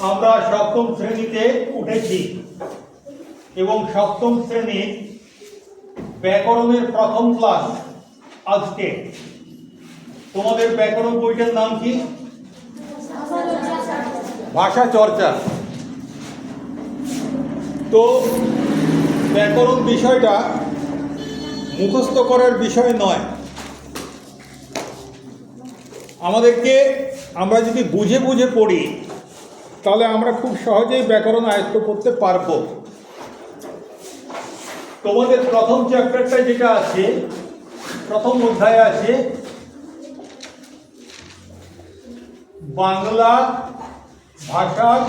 আমরা সপ্তম শ্রেণীতে উঠেছি এবং সপ্তম শ্রেণির ব্যাকরণের প্রথম ক্লাস আজকে। তোমাদের ব্যাকরণ বইটার নাম কি? ভাষা চর্চা। তো ব্যাকরণ বিষয়টা মুখস্থ করার বিষয় নয়। আমাদেরকে আমরা যদি বুঝে বুঝে পড়ি তাহলে আমরা খুব সহজেই ব্যাকরণ আয়ত্ত করতে পারব। তোমাদের প্রথম চ্যাপ্টারটা যেটা আছে, প্রথম অধ্যায়ে আছে, বাংলা ভাষার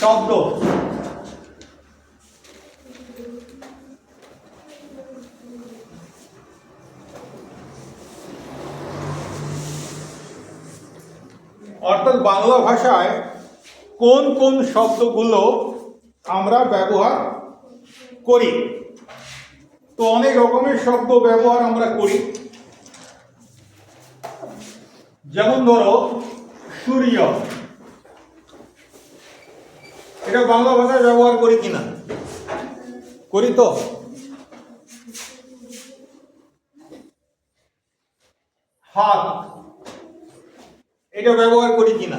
শব্দ অর্থাৎ বাংলা ভাষায় কোন কোন শব্দগুলো আমরা ব্যবহার করি? তো অনেক রকমের শব্দ ব্যবহার আমরা করি। যেমন ধরো, সূর্য। এটা বাংলা ভাষায় ব্যবহার করি কিনা? করি তো? হাত। এটা ব্যবহার করি কিনা?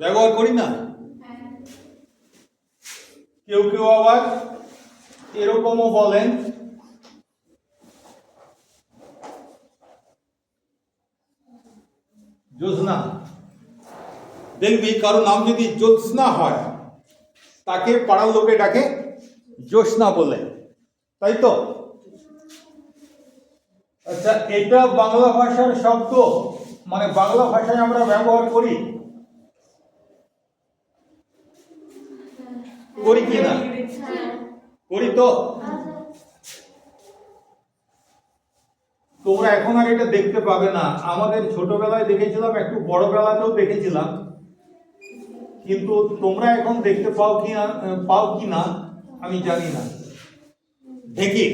ব্যবহার করি না? কেউ কেউ আবার এরকমও বলেন জ্যোৎস্না দেখবি কারও নাম যদি জ্যোৎস্না হয়, তাকে পাড়ার লোকে ডাকে জ্যোৎস্না বলে। তাই তো? আচ্ছা এটা বাংলা ভাষার শব্দ। মানে বাংলা ভাষায় আমরা ব্যবহার করি। করি কি না? করি তো? তোমরা এখন আর এটা দেখতে পাবে না। আমাদের ছোটবেলায় দেখেছিলাম, একটু বড় বেলাতেও দেখেছিলাম। কিন্তু তোমরা এখন দেখতে পাও কি না, পাও কি না, আমি জানি না। দেখি।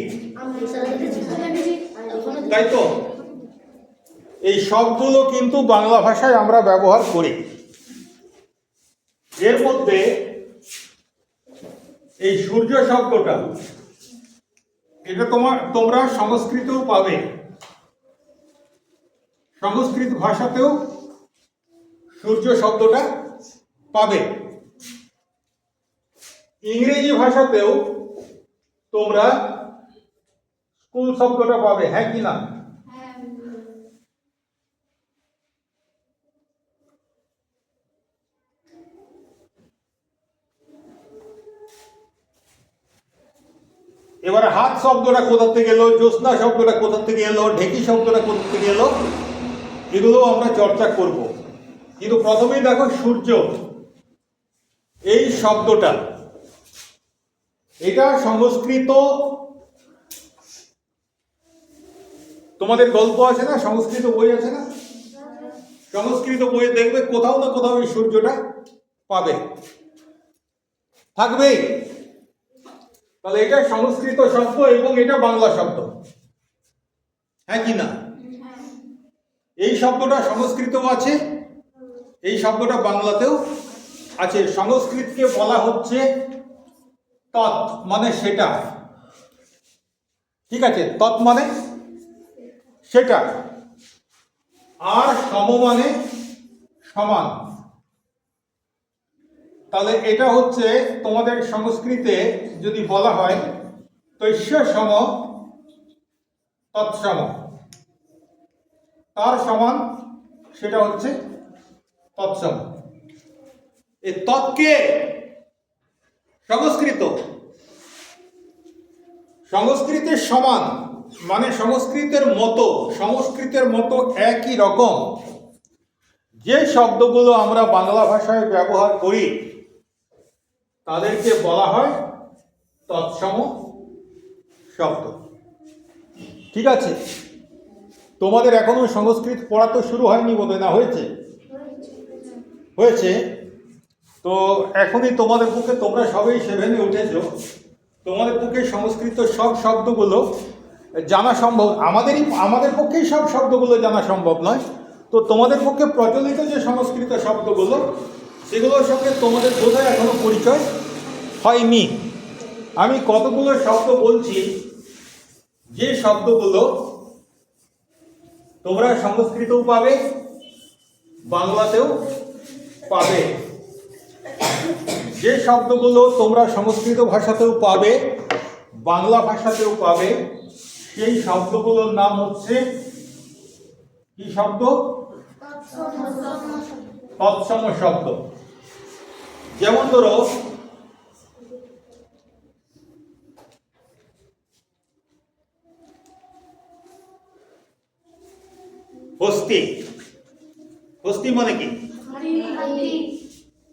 তাই তো? এই সবগুলো কিন্তু বাংলা ভাষায় আমরা ব্যবহার করি। এর মধ্যে এই সূর্য শব্দটা, এটা তোমার তোমরা সংস্কৃতেও পাবে। সংস্কৃত ভাষাতেও সূর্য শব্দটা পাবে। ইংরেজি ভাষাতেও তোমরা স্কুল শব্দটা পাবে হ্যাঁ কি না? এবারে হাত শব্দটা কোথা থেকে এলো, জ্যোৎস্না শব্দটা কোথা থেকে এলো, ঢেকি শব্দটা কোথা থেকে এলো? এগুলো আমরা চর্চা করব। কিন্তু প্রথমেই দেখো সূর্য। এই শব্দটা, এটা সংস্কৃত, তোমাদের গল্প আছে না? সংস্কৃত বই আছে না? সংস্কৃত বইয়ে দেখবে কোথাও না কোথাও এই সূর্যটা পাবে। থাকবেই। তাহলে এটা সংস্কৃত শব্দ এবং এটা বাংলা শব্দ। হ্যাঁ কি না? এই শব্দটা সংস্কৃতও আছে, এই শব্দটা বাংলাতেও আছে। সংস্কৃতকে বলা হচ্ছে তৎ মানে সেটা। ঠিক আছে, তৎ মানে সেটা। আর সম মানে সমান। তাহলে এটা হচ্ছে তোমাদের সংস্কৃতে যদি বলা হয় তৈশ্য সম তৎসম তার সমান সেটা হচ্ছে তৎসম। এই তৎকে সংস্কৃত। সংস্কৃতের সমান মানে সংস্কৃতের মতো সংস্কৃতের মতো একই রকম। যে শব্দগুলো আমরা বাংলা ভাষায় ব্যবহার করি, তাদেরকে বলা হয় তৎসম শব্দ। ঠিক আছে? তোমাদের এখনও সংস্কৃত পড়া তো শুরু হয়নি বোধ না হয়েছে? হয়েছে? তো এখনই তোমাদের পক্ষে তোমরা সবাই সেভেনে উঠেছো। তোমাদের পক্ষে সংস্কৃত সব শব্দগুলো জানা সম্ভব। আমাদেরই, আমাদের পক্ষেই সব শব্দগুলো জানা সম্ভব নয়। তো তোমাদের পক্ষে প্রচলিত যে সংস্কৃত শব্দগুলো, সেগুলোর সঙ্গে তোমাদের বোধহয় এখনও পরিচয় হয়নি। আমি কতগুলো শব্দ বলছি, যে শব্দগুলো তোমরা সংস্কৃতও পাবে বাংলাতেও পাবে। যে শব্দগুলো তোমরা সংস্কৃত ভাষাতেও পাবে বাংলা ভাষাতেও পাবে সেই শব্দগুলোর নাম হচ্ছে কি শব্দ? তৎসম শব্দ। যেমন ধরো হস্তি। হস্তি মানে কি?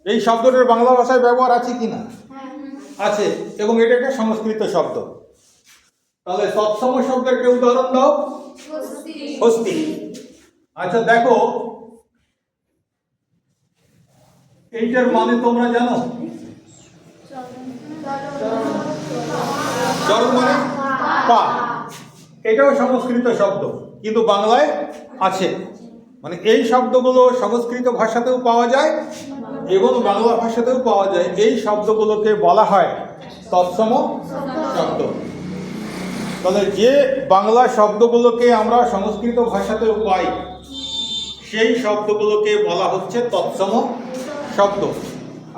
এই শব্দটার বাংলা ভাষায় ব্যবহার আছে কি না আছে এবং এটা একটা সংস্কৃত শব্দ। তাহলে তৎসম শব্দের একটা উদাহরণ দাও। হস্তি। আচ্ছা দেখো। এইটার মানে তোমরা জানো? চরণ মানে পা। এটাও সংস্কৃত শব্দ কিন্তু বাংলায় আছে। মানে এই শব্দগুলো সংস্কৃত ভাষাতেও পাওয়া যায় এবং বাংলা ভাষাতেও পাওয়া যায়। এই শব্দগুলোকে বলা হয় তৎসম শব্দ। তাহলে যে বাংলা শব্দগুলোকে আমরা সংস্কৃত ভাষাতেও পাই, সেই শব্দগুলোকে বলা হচ্ছে তৎসম শব্দ।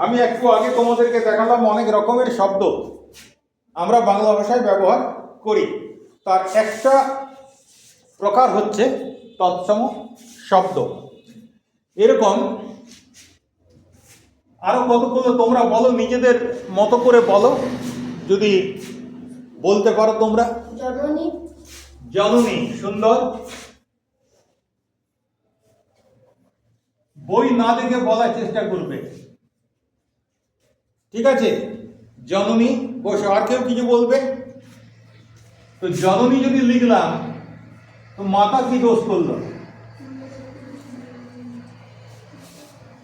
আমি একটু আগে তোমাদেরকে দেখালাম অনেক রকমের শব্দ। আমরা বাংলা ভাষায় ব্যবহার করি। তার একটা প্রকার হচ্ছে তৎসম শব্দ। এরকম আরও কতগুলো তোমরা বলো নিজেদের মতো করে বলো। যদি বলতে পারো তোমরা। জননী। জননী সুন্দর। বই না দেখে বলার চেষ্টা করবে। ঠিক আছে? জননী বসে আর কেউ কিছু বলবে? তো জননী যদি লিখলাম তো মাতা কি দোষ করল?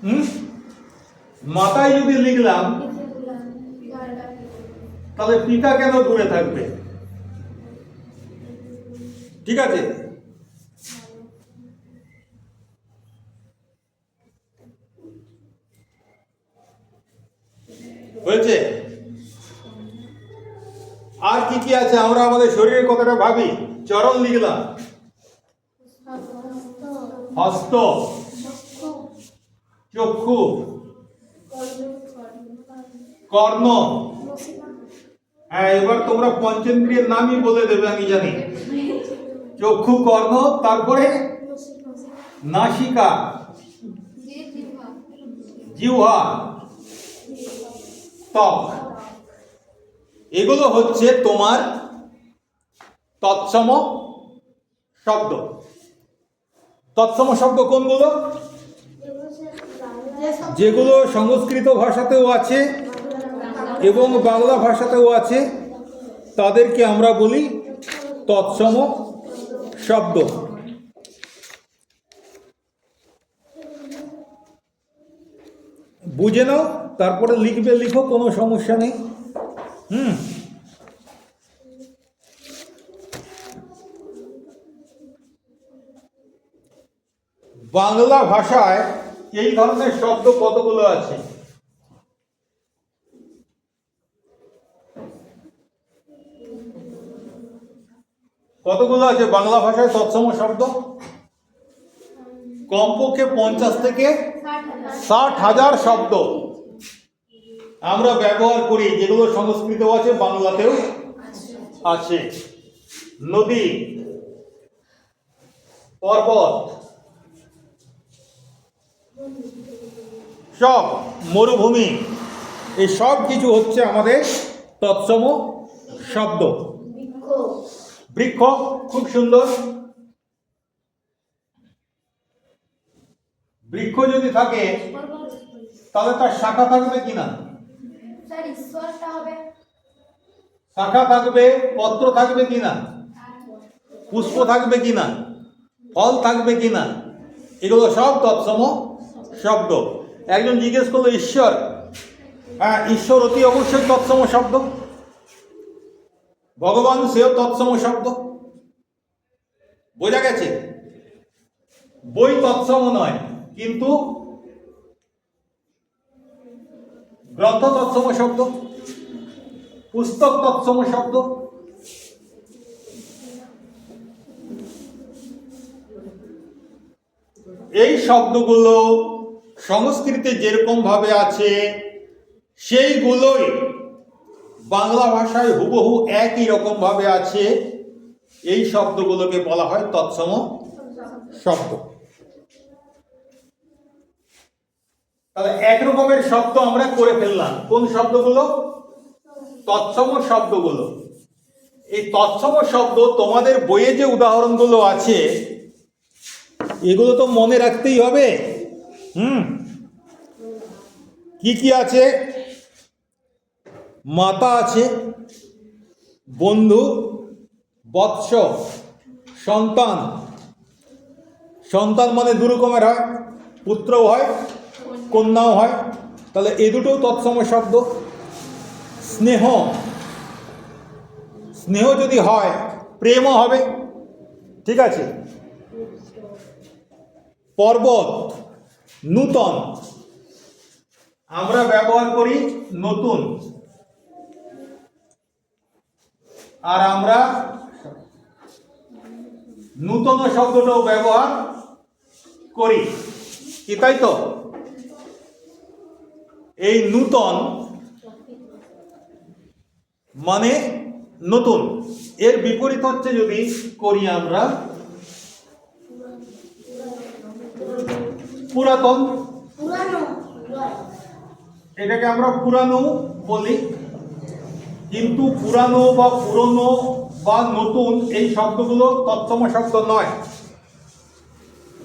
হুম? মাতায় যদি লিখলাম, তাহলে পিতা কেন দূরে থাকবে? ঠিক আছে? হয়েছে? আর কি কি আছে? আমরা আমাদের শরীরের কথাটা ভাবি। চরণ লিখলাম। হস্ত। চক্ষু। কর্ণ। হ্যাঁ এবার তোমরা পঞ্চেন্দ্রিয়ের নামই বলে দেবে, আমি জানি। চক্ষু, কর্ণ, তারপরে নাসিকা। জিহ্বা। ত্বক। এগুলো হচ্ছে তোমার তৎসম শব্দ। তৎসম শব্দ কোনগুলো? যেগুলো সংস্কৃত ভাষাতেও আছে এবং বাংলা ভাষাতেও আছে, তাদেরকে আমরা বলি তৎসম শব্দ। বুঝে নাও, তারপরে লিখবে, লিখো, কোনো সমস্যা নেই। হুম। বাংলা ভাষায় এই ধরনের শব্দ কতগুলো আছে? কতগুলো আছে বাংলা ভাষায় তৎসম শব্দ? কমপক্ষে পঞ্চাশ থেকে ষাট হাজার শব্দ। আমরা ব্যবহার করি, যেগুলো সংস্কৃত আছে, বাংলাতেও আছে। নদী, পর্বত সব মরুভূমি, এই সব কিছু হচ্ছে আমাদের তৎসম শব্দ। বৃক্ষ খুব সুন্দর। বৃক্ষ যদি থাকে, তাহলে তার শাখা থাকবে কিনা শাখা থাকবে, পত্র থাকবে কিনা পুষ্প থাকবে কিনা ফল থাকবে কিনা এগুলো সব তৎসম শব্দ। একজন জিজ্ঞেস করল, ঈশ্বর? হ্যাঁ ঈশ্বর অতি অবশ্যই তৎসম শব্দ। ভগবান সেও তৎসম শব্দ। বোঝা গেছে? বই তৎসম নয়, কিন্তু গ্রন্থ তৎসম শব্দ, পুস্তক তৎসম শব্দ। এই শব্দগুলো সংস্কৃতে যেরকম ভাবে আছে, সেইগুলোই বাংলা ভাষায় হুবহু একই রকম ভাবে আছে। এই শব্দগুলোকে বলা হয় তৎসম শব্দ। তাহলে এক রকমের শব্দ আমরা করে ফেললাম। কোন শব্দগুলো? তৎসম শব্দগুলো। এই তৎসম শব্দ তোমাদের বইয়ে যে উদাহরণগুলো আছে, এগুলো তো মনে রাখতেই হবে। হুম? কি কি আছে? মাতা আছে, বন্ধু, বৎস, সন্তান। সন্তান মানে দু রকমের হয়, পুত্রও হয়, কন্যাও হয়। তাহলে এ দুটো তৎসম শব্দ। স্নেহ। স্নেহ যদি হয় প্রেমও হবে। ঠিক আছে? পর্বত, নূতন। আমরা ব্যবহার করি নতুন। আর আমরা নূতন শব্দটাও ব্যবহার করি। কি তাই তো? এই নূতন মানে নতুন। এর বিপরীত হচ্ছে যদি করি আমরা পুরাতন। এটাকে আমরা পুরানো বলি। কিন্তু পুরানো বা পুরনো বা নতুন এই শব্দগুলো তৎসম শব্দ নয়।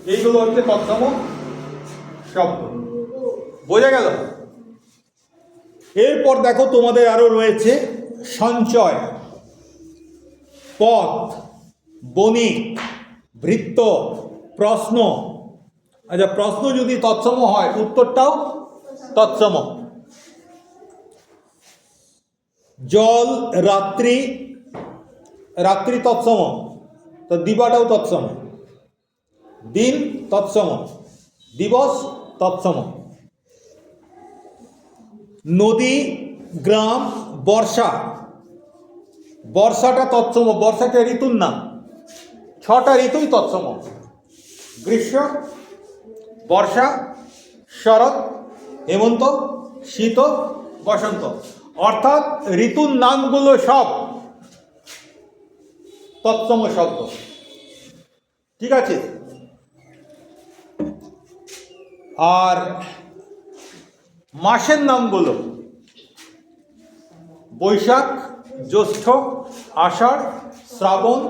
এইগুলো হচ্ছে তৎসম শব্দ। বোঝা গেল? এরপর দেখো তোমাদের আরও রয়েছে সঞ্চয়, পথ, বণিক ভৃত্ত প্রশ্ন। আচ্ছা প্রশ্ন যদি তৎসম হয়, উত্তরটাও তৎসম। জল, রাত্রি রাত্রি তৎসম। তো দিবাটাও তৎসম। দিন তৎসম। দিবস তৎসম। নদী, গ্রাম, বর্ষা। বর্ষাটা তৎসম। বর্ষাটা ঋতুর নাম। ছটা ঋতুই তৎসম। গ্রীষ্ম, বর্ষা, শরৎ, হেমন্ত, শীত, বসন্ত। অর্থাৎ ঋতুর নামগুলো সব তৎসম শব্দ। ঠিক আছে? আর মাসের নামগুলো বৈশাখ, জ্যৈষ্ঠ, আষাঢ়, শ্রাবণ,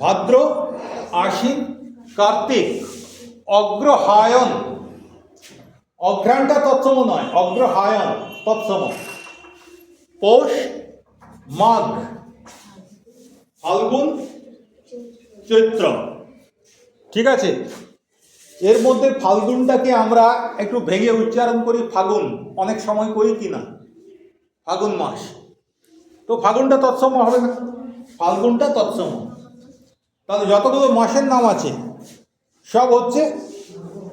ভাদ্র, আশ্বিন, কার্তিক, অগ্রহায়ণ। অঘ্রাণটা তৎসম নয়, অগ্রহায়ণ, তৎসম। পৌষ, মাঘ, ফাল্গুন, চৈত্র। ঠিক আছে? এর মধ্যে ফাল্গুনটাকে আমরা একটু ভেঙে উচ্চারণ করি ফাগুন। অনেক সময় করি কি না? ফাগুন মাস। তো ফাগুনটা তৎসম হবে না? ফাল্গুনটা তৎসম। তাহলে যতগুলো মাসের নাম আছে, সব হচ্ছে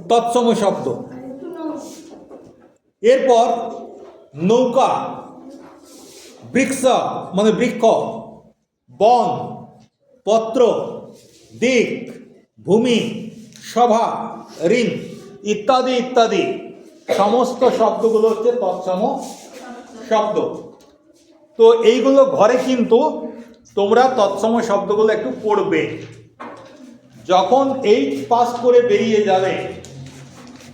তৎসম শব্দ। এরপর নৌকা। বৃক্ষ মানে বৃক্ষ, বন, পত্র, দিক, ভূমি, সভা, ঋণ ইত্যাদি ইত্যাদি। সমস্ত শব্দগুলো হচ্ছে তৎসম শব্দ। তো এইগুলো ঘরে কিন্তু তোমরা তৎসম শব্দগুলো একটু পড়বে। যখন এইট পাস করে বেরিয়ে যাবে,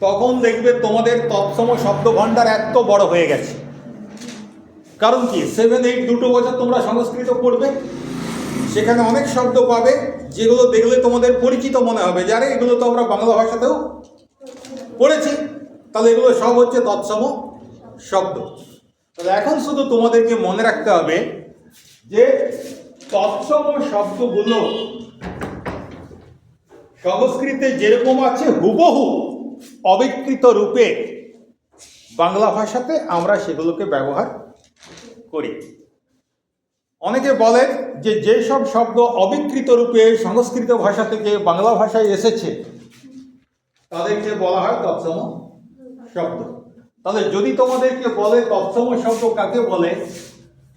তখন দেখবে তোমাদের তৎসম শব্দ ভাণ্ডার এত বড় হয়ে গেছে। কারণ কি? সেভেন এইট দুটো বছর তোমরা সংস্কৃত পড়বে। সেখানে অনেক শব্দ পাবে, যেগুলো দেখলে তোমাদের পরিচিত মনে হবে যারে এগুলো তো আমরা বাংলা ভাষাতেও পড়েছি। তাহলে এগুলো সব হচ্ছে তৎসম শব্দ। তাহলে এখন শুধু তোমাদেরকে মনে রাখতে হবে যে, তৎসম শব্দগুলো সংস্কৃতে যেরকম আছে, হুবহু অবিকৃত রূপে বাংলা ভাষাতে আমরা সেগুলোকে ব্যবহার করি। অনেকে বলেন যে যেসব শব্দ অবিকৃত রূপে সংস্কৃত ভাষা থেকে বাংলা ভাষায় এসেছে, তাদেরকে বলা হয় তৎসম শব্দ। তাহলে যদি তোমাদেরকে বলে তৎসম শব্দ কাকে বলে,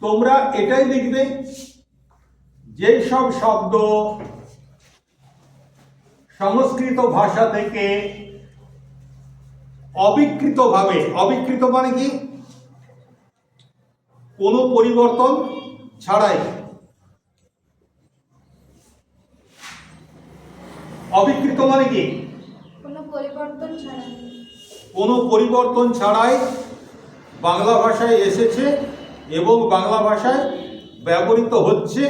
তোমরা এটাই লিখবে, যেসব শব্দ সংস্কৃত ভাষা থেকে অবিকৃতভাবে, অবিকৃত মানে কি? কোনো পরিবর্তন ছাড়াই। অবিকৃত মানে কি? কোনো পরিবর্তন কোনো পরিবর্তন ছাড়াই বাংলা ভাষায় এসেছে এবং বাংলা ভাষায় ব্যবহৃত হচ্ছে।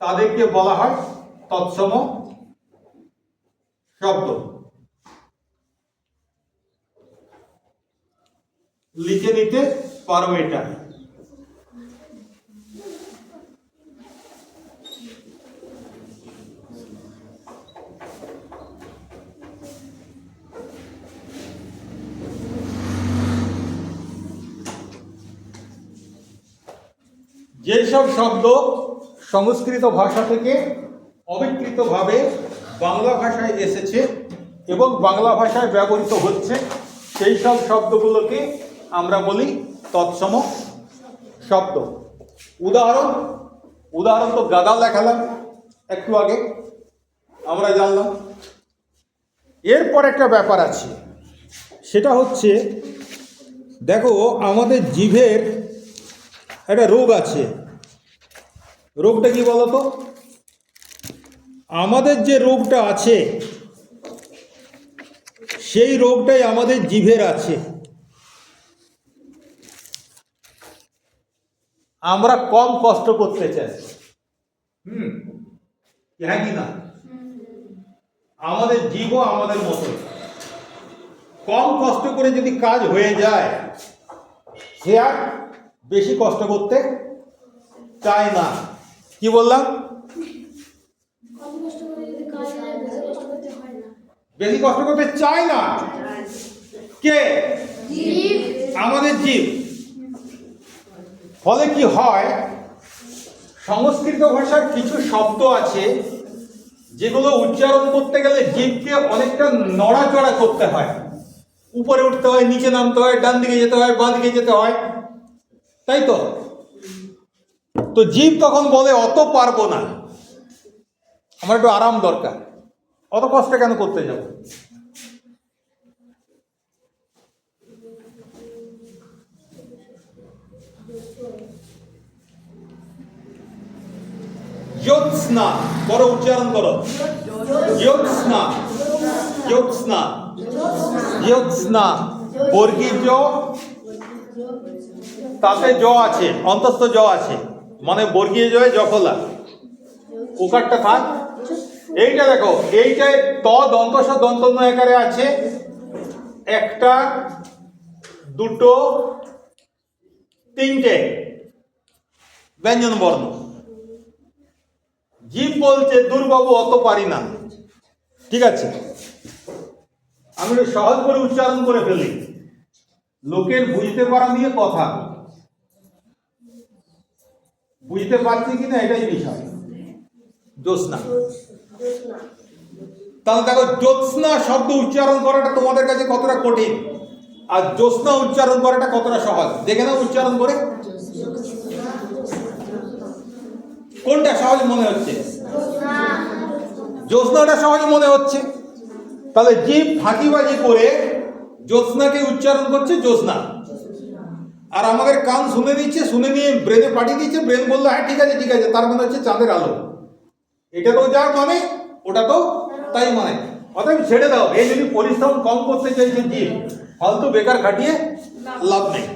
তাদেরকে বলা হয় তৎসম শব্দ। লিখে নিতে পারো এটা। যেসব শব্দ সংস্কৃত ভাষা থেকে অবিকৃতভাবে বাংলা ভাষায় এসেছে এবং বাংলা ভাষায় ব্যবহৃত হচ্ছে, সেই সব শব্দগুলোকে আমরা বলি তৎসম শব্দ। উদাহরণ উদাহরণ তো গাদা দেখালাম, একটু আগে। আমরা জানলাম। এরপর একটা ব্যাপার আছে। সেটা হচ্ছে, দেখো আমাদের জিভের একটা রোগ আছে। রোগটা কি বলতো? আমাদের যে রোগটা আছে, সেই রোগটাই আমাদের জিভের আছে। আমরা কম কষ্ট করতে চাই। হুম। হ্যাঁ কি না? আমাদের জীবও আমাদের মতো। কম কষ্ট করে যদি কাজ হয়ে যায় সে আর বেশি কষ্ট করতে চায় না। কি বললাম? কম কষ্ট করে যদি কাজ বেশি কষ্ট করতে না। বেশি কষ্ট করতে চায় না। কে? আমাদের জীব। ফলে কি হয়? সংস্কৃত ভাষার কিছু শব্দ আছে, যেগুলো উচ্চারণ করতে গেলে জীবকে অনেকটা নড়াচড়া করতে হয়। উপরে উঠতে হয়, নিচে নামতে হয়, ডান দিকে যেতে হয়, বাঁ দিকে যেতে হয়। তাই তো? তো জীব তখন বলে, অত পারব না। আমার একটু আরাম দরকার। অত কষ্ট কেন করতে যাব? জ্যোৎস্না করো উচ্চারণ করো। জ্যোৎস্না জ্যোৎস্না জ্যোৎস্না বর্গীর জ, তাতে জ আছে, অন্তস্থ জ আছে। মানে বর্গীয় জয় জফলা ওকারটা থাক। এইটা দেখো এইটায় ত দন্তস দন্ত আকারে আছে। একটা, দুটো, তিনটে। ব্যঞ্জন বর্ণ। জীব বলছে, দুর্বাবু অত পারি না। ঠিক আছে? আমি সহজ করে উচ্চারণ করে ফেলি। লোকের বুঝতে পারা নিয়ে কথা। বুঝতে পারছি কিনা এটাই বিষয়। জ্যোৎস্না। তাহলে দেখো, জ্যোৎস্না শব্দ উচ্চারণ করাটা তোমাদের কাছে কতটা কঠিন, আর জ্যোৎস্না উচ্চারণ করাটা কতটা সহজ? দেখে না উচ্চারণ করে। কোনটা সহজ মনে হচ্ছে? জ্যোৎস্নাটা সহজ মনে হচ্ছে। তাহলে জীব ফাঁকিবাজি করে জ্যোৎস্নাকে উচ্চারণ করছে জ্যোৎস্না। আর আমাদের কান শুনে দিচ্ছে, শুনে নিয়ে ব্রেনে পাঠিয়ে দিচ্ছে ব্রেন বলল হ্যাঁ ঠিক আছে ঠিক আছে। তার মানে হচ্ছে চাঁদের আলো। এটা তো যা মানে ওটা তো তাই মানে। অতএব ছেড়ে দাও। এই যদি পরিশ্রম কম করতে চাইছে জীব, ফালতু বেকার খাটিয়ে লাভ নেই।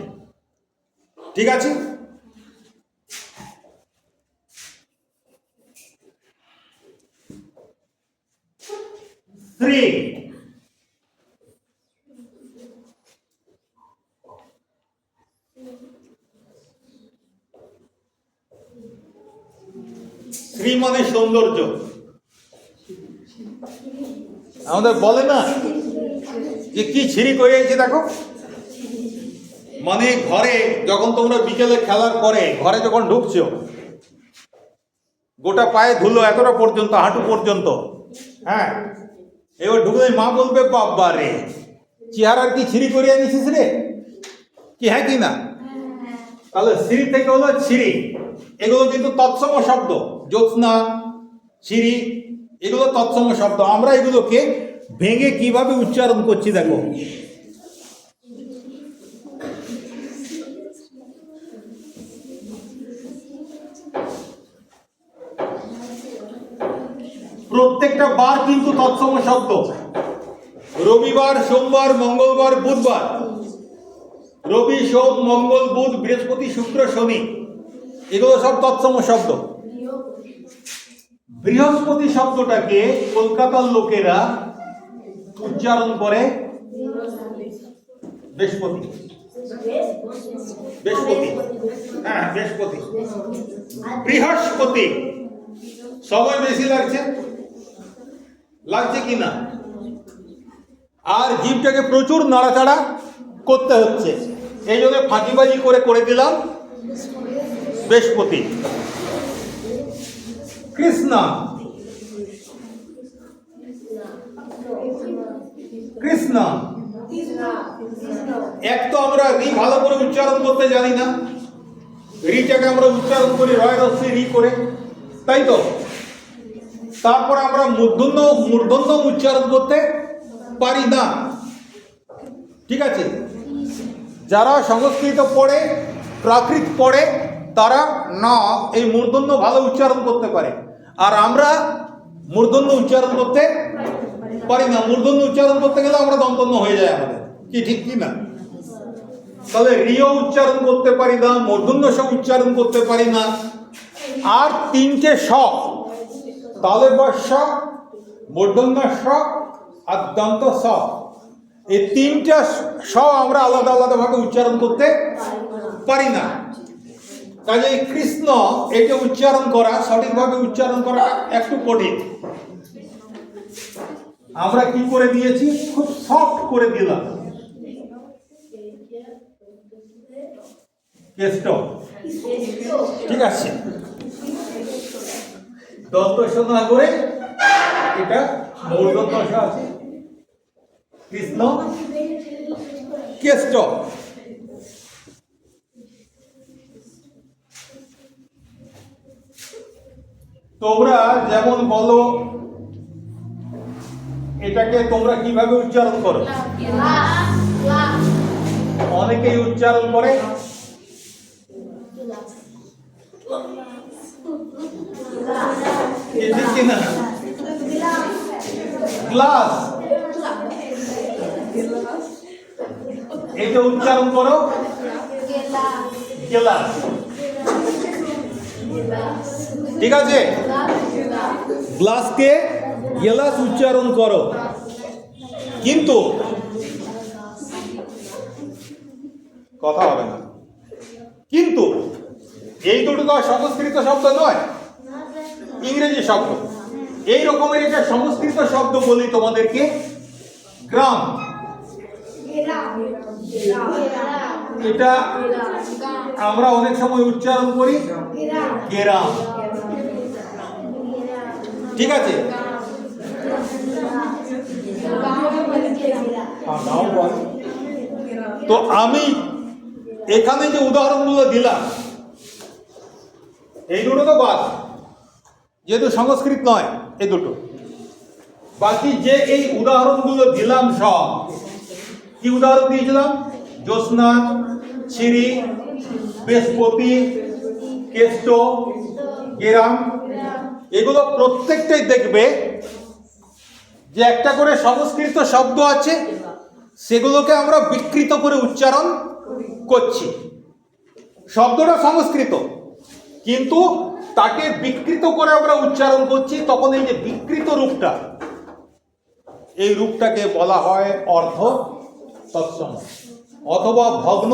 ঠিক আছে? স্ত্রী স্ত্রী মানে সৌন্দর্য। আমাদের বলে না যে কি ছিরি করে দেখো। মানে ঘরে যখন তোমরা বিকেলে খেলার পরে ঘরে যখন ঢুকছো, গোটা পায়ে ধুলো এতটা পর্যন্ত, হাঁটু পর্যন্ত হ্যাঁ? এবার ঢুকলে মা বলবে বাবা রে চেহারার কি ছিঁড়ি করে নিছিস রে? কি হ্যাঁ কি না? তাহলে সিঁড়ি থেকে হলো ছিঁড়ি। এগুলো কিন্তু তৎসম শব্দ। জ্যোৎস্না, ছিঁড়ি, এগুলো তৎসম শব্দ। আমরা এগুলোকে ভেঙে কীভাবে উচ্চারণ করছি দেখো। প্রত্যেকটা বার কিন্তু তৎসম শব্দ। রবিবার, সোমবার, মঙ্গলবার, বুধবার। রবি, সোম, মঙ্গল, বুধ, বৃহস্পতি, শুক্র, শনি, এগুলো সব তৎসম শব্দ। বৃহস্পতি শব্দটাকে কলকাতার লোকেরা উচ্চারণ করে বৃহস্পতি। বৃহস্পতি। হ্যাঁ বৃহস্পতি। বৃহস্পতি। সময় বেশি লাগছে। লাগছে কি না? আর জীবটাকে প্রচুর নাড়াচাড়া করতে হচ্ছে। এই জন্য ফাঁকিবাজি করে করে দিলাম বৃহস্পতি। কৃষ্ণা। কৃষ্ণা। এক তো আমরা রি ভালো করে উচ্চারণ করতে জানি না। রিটাকে আমরা উচ্চারণ করি, রয়, রশ্মি, রি করে। তাই তো? তারপর আমরা মূর্ধন্য মূর্ধন্য উচ্চারণ করতে পারি না। ঠিক আছে? যারা সংস্কৃত পড়ে, প্রাকৃত পড়ে, তারা না এই মূর্ধন্য ভালো উচ্চারণ করতে পারে। আর আমরা মূর্ধন্য উচ্চারণ করতে পারি না। মূর্ধন্য উচ্চারণ করতে গেলে আমরা দন্তন্য হয়ে যায় আমাদের। কি ঠিক কি না? তাহলে রিও উচ্চারণ করতে পারি না, মূর্ধন্য স উচ্চারণ করতে পারি না। আর তিনটে স তালে বর্ষ মূর্ধন্য স আর দন্ত স এই তিনটা স আমরা আলাদা আলাদাভাবে উচ্চারণ করতে পারি না। কাজে কৃষ্ণ এটা উচ্চারণ করা, সঠিকভাবে উচ্চারণ করা একটু কঠিন। আমরা কি করে দিয়েছি? খুব সফট করে দিলাম। ঠিক আছে। দন্ত শোনা করে এটা মূর্ধন্য স আছে। কৃষ্ণ কেষ্ট। তোমরা যেমন বলো, এটাকে তোমরা কীভাবে উচ্চারণ করো? অনেকেই উচ্চারণ করে। এ গ্লাস এটা উচ্চারণ করো। গেলাস ঠিক আছে? গ্লাসকে গেলাস উচ্চারণ করো। কিন্তু কথা হবে না। কিন্তু এই দুটো তো সংস্কৃত শব্দ নয়। ইংরেজি শব্দ। এই রকমের একটা সংস্কৃত শব্দ বলি তোমাদেরকে, গ্রাম। এটা আমরা অনেক সময় উচ্চারণ করি, গেরাম। ঠিক আছে? তো আমি এখানে যে উদাহরণগুলো দিলাম, এই দুটো তো বাদ। যেহেতু সংস্কৃত নয়, এই দুটো। বাকি যে এই উদাহরণগুলো দিলাম সব, কি উদাহরণ দিয়েছিলাম? জ্যোৎস্না ছিরি বৃহস্পতি কেষ্ট, গেরাম, এগুলো প্রত্যেকটাই দেখবে যে একটা করে সংস্কৃত শব্দ আছে, সেগুলোকে আমরা বিকৃত করে উচ্চারণ করছি। শব্দটা সংস্কৃত, কিন্তু তাকে বিকৃত করে আমরা উচ্চারণ করছি, তখন এই যে বিকৃত রূপটা, এই রূপটাকে বলা হয় অর্ধ তৎসম, অথবা ভগ্ন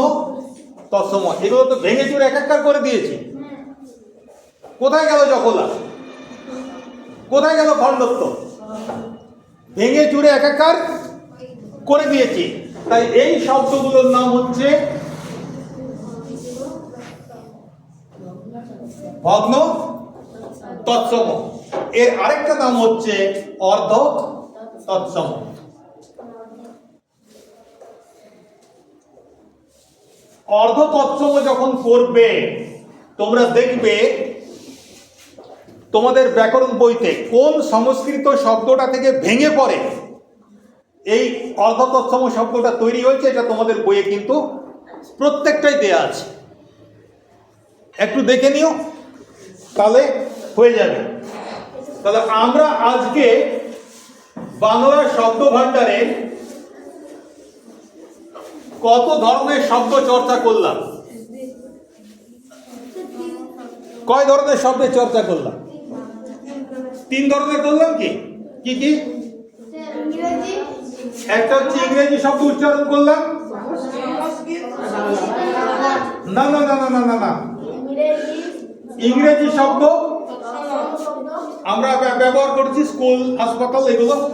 তৎসম। এগুলো তো ভেঙে চুরে এক একটা করে দিয়েছি। কোথায় গেল জকলা কোথায় গেল খণ্ডত্ব? ভেঙে চুরে একাকার করে দিয়েছি। তাই এই শব্দগুলোর নাম হচ্ছে ভগ্ন তৎসম। এর আরেকটা নাম হচ্ছে অর্ধ তৎসম। অর্ধ তৎসম যখন করবে, তোমরা দেখবে তোমাদের ব্যাকরণ বইতে কোন সংস্কৃত শব্দটা থেকে ভেঙে পড়ে, এই অর্ধ তৎসম শব্দটা তৈরি হয়েছে, এটা তোমাদের বইয়ে কিন্তু প্রত্যেকটাই দেয়া আছে। একটু দেখে নিও। তাহলে হয়ে যাবে। তাহলে আমরা আজকে বাংলা শব্দ ভাণ্ডারে কত ধরনের শব্দ চর্চা করলাম? কয় ধরনের শব্দের চর্চা করলাম? তিন ধরনের করলাম কি? কি কি? একটা হচ্ছে ইংরেজি শব্দ উচ্চারণ করলাম। না না না না না না না। ইংরেজি শব্দ? আমরা ব্য- ব্যবহার করছি স্কুল, হাসপাতাল, এগুলো।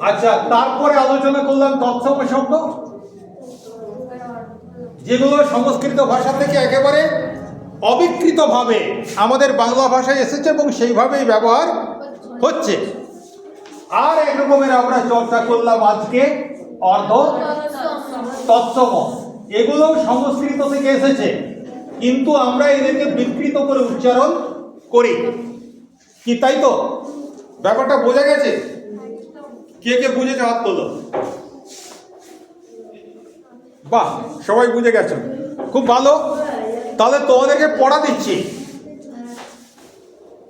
আচ্ছা তারপরে আলোচনা করলাম তৎসম শব্দ। যেগুলো সংস্কৃত ভাষা থেকে একেবারে অবিকৃতভাবে আমাদের বাংলা ভাষায় এসেছে এবং সেইভাবেই ব্যবহার হচ্ছে। আর এক রকমের আমরা চর্চা করলাম আজকে অর্ধ তৎসম। এগুলো সংস্কৃত থেকে এসেছে। কিন্তু আমরা এদেরকে বিকৃত করে উচ্চারণ করি। কি, তাই তো? ব্যাপারটা বোঝা গেছে? কে কে বুঝেছে হাত তোলো? বাহ, সবাই বুঝে গেছো। খুব ভালো। তাহলে তোমাদেরকে পড়া দিচ্ছি।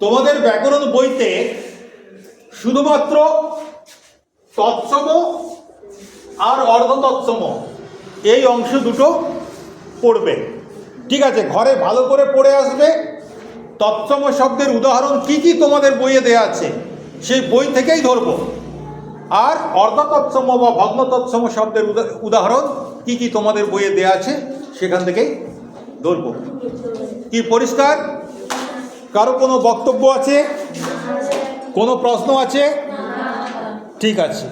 তোমাদের ব্যাকরণ বইতে শুধুমাত্র তৎসম আর অর্ধ তৎসম এই অংশ দুটো পড়বে। ঠিক আছে, ঘরে ভালো করে পড়ে আসবে। তৎসম শব্দের উদাহরণ কি কি তোমাদের বইয়ে দেয়া আছে, সেই বই থেকেই ধরবো। আর অর্ধ তৎসম বা ভগ্ন তৎসম শব্দের উদাহরণ কি কি তোমাদের বইয়ে দেয়া আছে, সেখান থেকেই ধরবো। কি পরিষ্কার? কারও কোনো বক্তব্য আছে? কোনো প্রশ্ন আছে? ঠিক আছে।